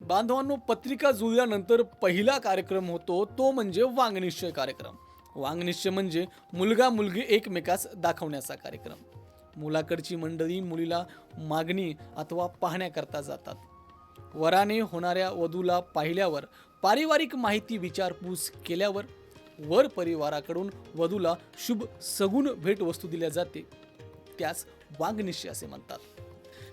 बांधवांनो पत्रिका जुळल्यानंतर पहिला कार्यक्रम होतो तो म्हणजे वांगनिश्चय कार्यक्रम. वांगनिश्चय म्हणजे मुलगा मुलगी एकमेकास दाखवण्याचा कार्यक्रम. मुलाकडची मंडळी मुलीला मागणी अथवा पाहण्याकरता जातात. वराने होणाऱ्या वधूला पाहिल्यावर पारिवारिक माहिती विचारपूस केल्यावर वर परिवाराकडून वधूला शुभ सगुण भेटवस्तू दिल्या जाते. त्यास वांगनिश्चय असे म्हणतात.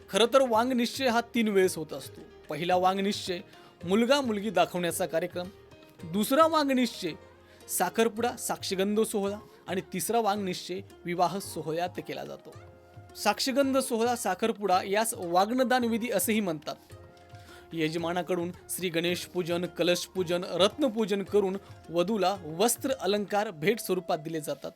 खरं तर वांगनिश्चय हा तीन वेळेस होत असतो. पहिला वांगनिश्चय मुलगा मुलगी दाखवण्याचा कार्यक्रम. दुसरा वांगनिश्चय साखरपुडा साक्षगंध सोहळा आणि तिसरा वांगनिश्चय विवाह सोहळ्यात केला जातो. साक्षगंध सोहळा साखरपुडा यास वाग्नदान विधी असेही म्हणतात. यजमानाकडून श्री गणेश पूजन कलश पूजन रत्नपूजन करून वधूला वस्त्र अलंकार भेट स्वरूपात दिले जातात.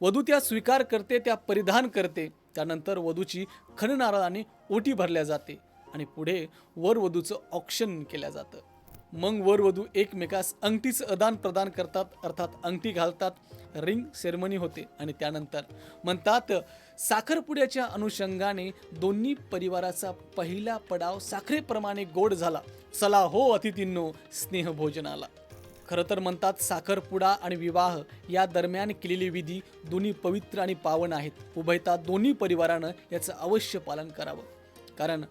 वधू त्या स्वीकार करते त्या परिधान करते. त्यानंतर वधूची खननारळाने ओटी भरल्या जाते. आणि पुढे वरवधूचं ऑक्शन ऑप्शन केलं जातं. मग वर वधू एकमेकास अंगठीचं अदान प्रदान करतात अर्थात अंगठी घालतात रिंग सेरेमनी होते आणि त्यानंतर म्हणतात साखरपुड्याच्या अनुषंगाने दोन्ही परिवाराचा पहिला पडाव साखरेप्रमाणे गोड झाला. चला हो अतिथींनो स्नेहभोजनाला. खरं तर म्हणतात साखरपुडा आणि विवाह या दरम्यान केलेली विधी दोन्ही पवित्र आणि पावन आहेत. उभयता दोन्ही परिवारानं याचं अवश्य पालन करावं. कारण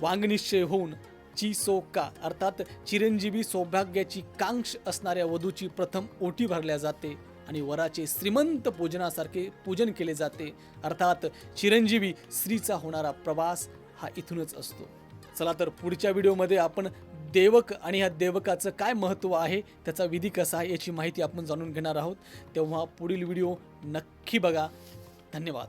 वांगनिश्चय होऊन ची सोका अर्थात चिरंजीवी सौभाग्याची कांक्ष असणाऱ्या वधूची प्रथम ओटी भरल्या जाते आणि वराचे श्रीमंत पूजनासारखे पूजन केले जाते. अर्थात चिरंजीवी स्त्रीचा होणारा प्रवास हा इथूनच असतो. चला तर पुढच्या व्हिडिओमध्ये आपण देवक आणि ह्या देवकाचं काय महत्त्व आहे त्याचा विधी कसा आहे याची माहिती आपण जाणून घेणार आहोत. तेव्हा पुढील व्हिडिओ नक्की बघा. धन्यवाद.